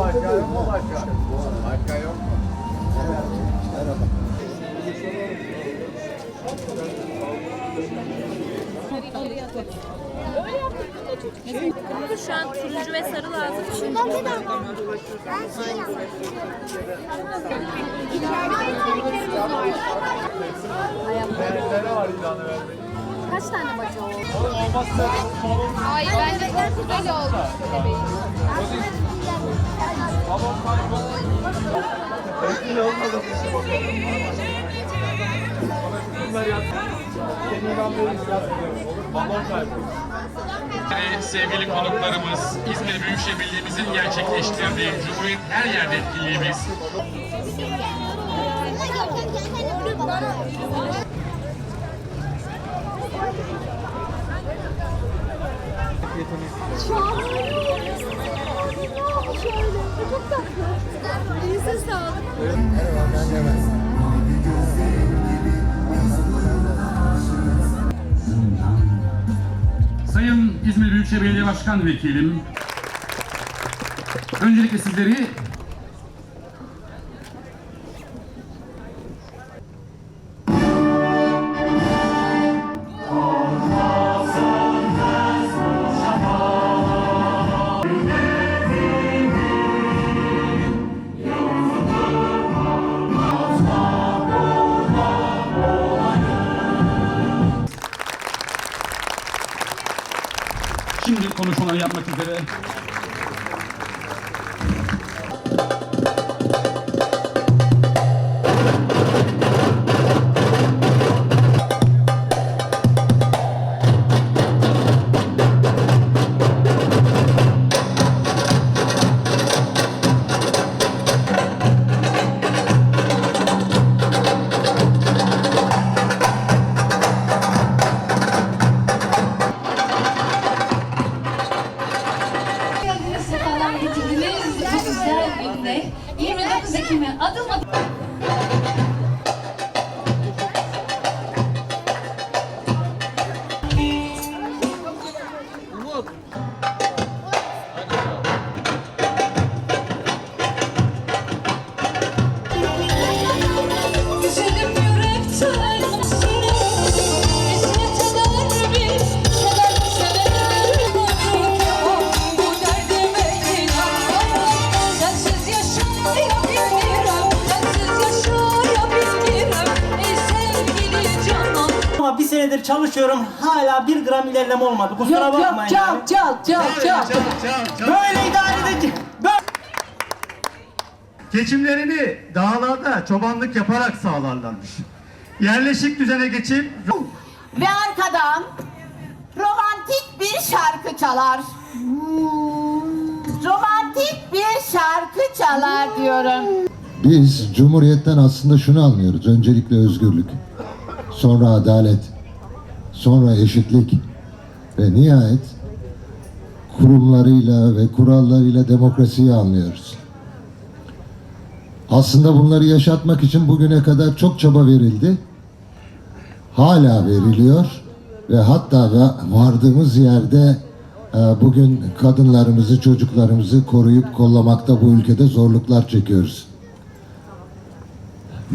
Başka yok mu başka? Başka yok mu? Şu an turuncu ve sarı lazım. Şimdi Beğenilere var ilanı vermeyi. Kaç tane bacağı oldu? Oğlum olmazsa balon Ay bence çok güzel oldu. balon kaybolur. Etkili olmadı. Bunlar yaz. Senin ben böyle yazmıyorum. Olur balon kaybolur. Ve sevgili konuklarımız, İzmir Büyükşehir Belediye'mizin gerçekleştirdiği Cumhuriyet her yerde etkinliğimiz Sayın İzmir Büyükşehir Belediye Başkan Vekilim, öncelikle sizleri şimdi konuşmaları yapmak üzere senedir çalışıyorum hala bir gram ilerleme olmadı. Kusura Yok yok bakmayın. yani. çal çal çal çal. Böyle idare edecek. Böyle Geçimlerini dağlarda çobanlık yaparak sağlarlarmış. Yerleşik düzene geçip Ve arkadan romantik bir şarkı çalar. Romantik bir şarkı çalar diyorum. Biz Cumhuriyet'ten aslında şunu anlıyoruz. Öncelikle özgürlük, sonra adalet, sonra eşitlik ve nihayet kurumlarıyla ve kurallarıyla demokrasiyi anlıyoruz. Aslında bunları yaşatmak için bugüne kadar çok çaba verildi. Hala veriliyor ve hatta va- vardığımız yerde e, bugün kadınlarımızı, çocuklarımızı koruyup kollamakta bu ülkede zorluklar çekiyoruz.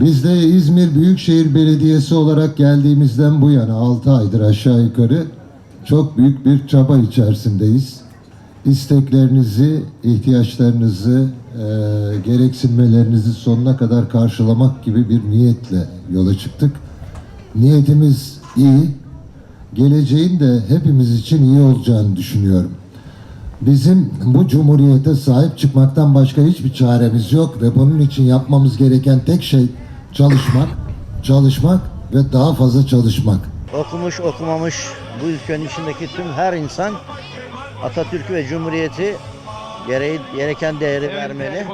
Biz de İzmir Büyükşehir Belediyesi olarak geldiğimizden bu yana 6 aydır aşağı yukarı çok büyük bir çaba içerisindeyiz. İsteklerinizi, ihtiyaçlarınızı, e, gereksinmelerinizi sonuna kadar karşılamak gibi bir niyetle yola çıktık. Niyetimiz iyi, geleceğin de hepimiz için iyi olacağını düşünüyorum. Bizim bu cumhuriyete sahip çıkmaktan başka hiçbir çaremiz yok ve bunun için yapmamız gereken tek şey çalışmak, çalışmak ve daha fazla çalışmak. okumuş okumamış bu ülkenin içindeki tüm her insan Atatürk'ü ve Cumhuriyeti gereği, gereken değeri vermeli.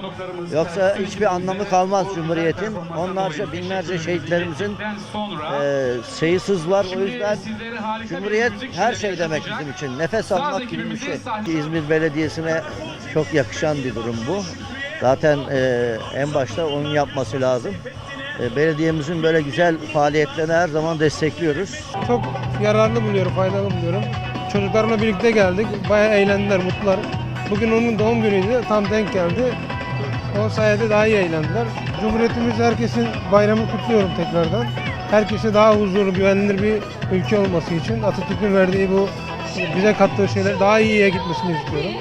Yoksa hiçbir anlamı kalmaz Cumhuriyet'in. Onlarca binlerce şehitlerimizin e, sayısız var. O yüzden Cumhuriyet her şey demek bizim için. Nefes almak gibi bir şey. İzmir Belediyesi'ne çok yakışan bir durum bu. Zaten e, en başta onun yapması lazım. E, belediyemizin böyle güzel faaliyetlerini her zaman destekliyoruz. Çok yararlı buluyorum, faydalı buluyorum. Çocuklarımla birlikte geldik. Bayağı eğlendiler, mutlular. Bugün onun doğum günüydü. Tam denk geldi. O sayede daha iyi eğlendiler. Cumhuriyetimiz herkesin bayramı kutluyorum tekrardan. Herkese daha huzurlu, güvenilir bir ülke olması için Atatürk'ün verdiği bu bize kattığı şeyler daha iyiye gitmesini istiyorum.